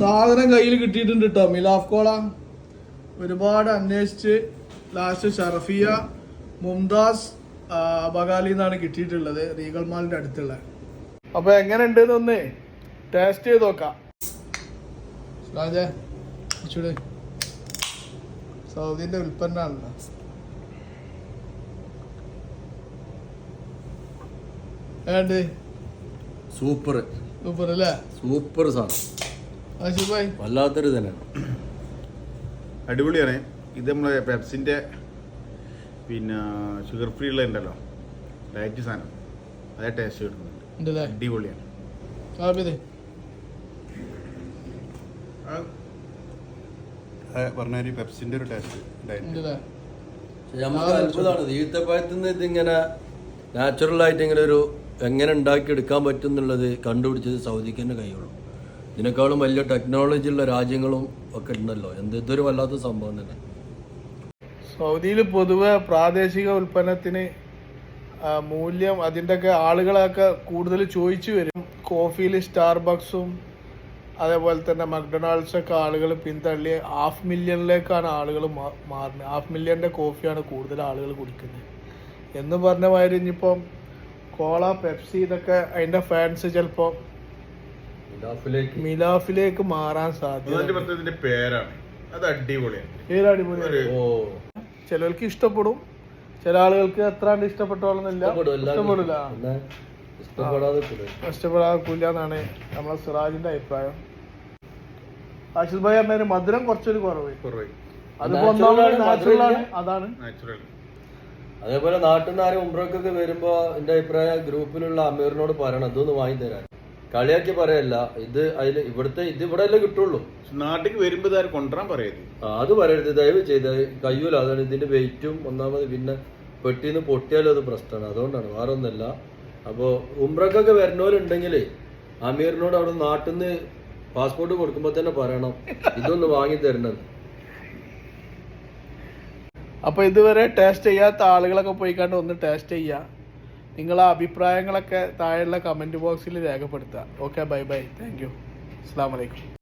സാധനം കയ്യിൽ കിട്ടിയിട്ടുണ്ട് കേട്ടോ മിലാഫ് കോള. ഒരുപാട് അന്വേഷിച്ച് ലാസ്റ്റ് ഷറഫിയ മുംതാസ് ബഗാലി എന്നാണ് കിട്ടിയിട്ടുള്ളത്. റീഗൽ മാളിന്റെ അടുത്തുള്ള. അപ്പൊ എങ്ങനെ ഉണ്ട് ഒന്ന് ടേസ്റ്റ് ചെയ്ത് നോക്കാം. സൗദിന്റെ ഉൽപ്പന്നമാണല്ലോ സൂപ്പർ. സൂപ്പർ അല്ലേ സൂപ്പർ സാധനം. ആശിഫ് ഭായ് വല്ലാത്തൊരു തന്നെയാണ് അടിപൊളിയാണ്. ഇത് നമ്മളെ പെപ്സിന്റെ പിന്നെ ഷുഗർ ഫ്രീ ഉള്ള ഉണ്ടല്ലോ ഡയറ്റ് സാധനം. അതേ ടേസ്റ്റ് കിട്ടുന്നുണ്ട്. ഉണ്ടല്ലേ? അടിപൊളിയാണ്. പറഞ്ഞ പെപ്സിന്റെ ഒരു ടേസ്റ്റ് നമുക്ക് അത്ഭുതമാണ്. ഈത്തപ്പഴത്തിൽ നിന്ന് ഇതിങ്ങനെ നാച്ചുറൽ ആയിട്ട് ഇങ്ങനെ ഒരു എങ്ങനെ ഉണ്ടാക്കിയെടുക്കാൻ പറ്റും എന്നുള്ളത് കണ്ടുപിടിച്ചത് സൗദിക്ക് തന്നെ കഴിയുള്ളൂ ഇതിനേക്കാളും വലിയ ടെക്നോളജി ഉള്ള രാജ്യങ്ങളും ഒക്കെ ഉണ്ടല്ലോ. എന്ത് ഇതൊരു വല്ലാത്ത സംഭവം തന്നെ. സൗദിയിൽ പൊതുവെ പ്രാദേശിക ഉൽപ്പന്നത്തിന് മൂല്യം അതിന്റെ ഒക്കെ ആളുകളൊക്കെ കൂടുതൽ ചോദിച്ചു വരും. കോഫിയിൽ സ്റ്റാർബക്സും അതേപോലെ തന്നെ മക്ഡൊണാൾഡ്സൊക്കെ ആളുകൾ പിന്തള്ളി ഹാഫ് മില്യണിലേക്കാണ് ആളുകൾ മാറുന്നത്. ഹാഫ് മില്യന്റെ കോഫിയാണ് കൂടുതൽ ആളുകൾ കുടിക്കുന്നത്. എന്ന് പറഞ്ഞ മാതിരി ഇനിയിപ്പം കോള പെപ്സി ഇതൊക്കെ അതിന്റെ ഫാൻസ് ചിലപ്പോ മിലാഫിലേക്ക്. മാറാൻ സാധ്യത പേരാണ്. അത് അടിപൊളിയാണ്. ഏത് അടിപൊളിയാണ്? ഓ. ചിലർക്ക് ഇഷ്ടപ്പെടും. ചില ആളുകൾക്ക് എത്ര ഇഷ്ടപ്പെട്ടോളന്നില്ല ഇഷ്ടപ്പെടില്ല. ഇഷ്ടപ്പെടാതെ എന്നാണ് നമ്മളെ സിറാജിന്റെ അഭിപ്രായം. ആഷിൽ ഭായി പറഞ്ഞ മധുരം കുറച്ചൊരു കുറവ്. അതുപോലെ നാച്ചുറൽ ആണ് അതാണ്. നാച്ചുറൽ അതേപോലെ നാട്ടിൽ നിന്ന് ആരും ഉംറക്കൊക്കെ വരുമ്പോ എന്റെ അഭിപ്രായം ഗ്രൂപ്പിലുള്ള അമീറിനോട് പറയണം ഇതൊന്ന് വാങ്ങി തരാൻ. കളിയാക്കി പറയല്ല ഇത് അതിൽ ഇവിടുത്തെ ഇത് ഇവിടെ അല്ലേ കിട്ടുള്ളൂ. നാട്ടിലേക്ക് വരുമ്പോൾ ഇതാരും കൊണ്ടുവരാൻ പറയരുത്. അത് പറയരുത്. ദയവ് ചെയ്ത് കയ്യൂല. അതാണ് ഇതിന്റെ വെയിറ്റും ഒന്നാമത് പിന്നെ പെട്ടിന്ന് പൊട്ടിയാലും അത് പ്രശ്നമാണ് അതുകൊണ്ടാണ് വേറെ ഒന്നല്ല അപ്പോൾ ഉംറക്കൊക്കെ വരുന്നവരുണ്ടെങ്കിൽ അമീറിനോട് അവിടെ നാട്ടിൽ നിന്ന് പാസ്പോർട്ട് കൊടുക്കുമ്പോൾ തന്നെ പറയണം ഇതൊന്ന് വാങ്ങി തരണം. അപ്പൊ ഇതുവരെ ടേസ്റ്റ് ചെയ്യാത്ത ആളുകളൊക്കെ പോയി കണ്ട് ഒന്ന് ടേസ്റ്റ് ചെയ്യുക നിങ്ങളെ അഭിപ്രായങ്ങളൊക്കെ താഴെയുള്ള കമന്റ് ബോക്സിൽ രേഖപ്പെടുത്തുക. Okay bye bye thank you അസ്സാം വലൈക്കും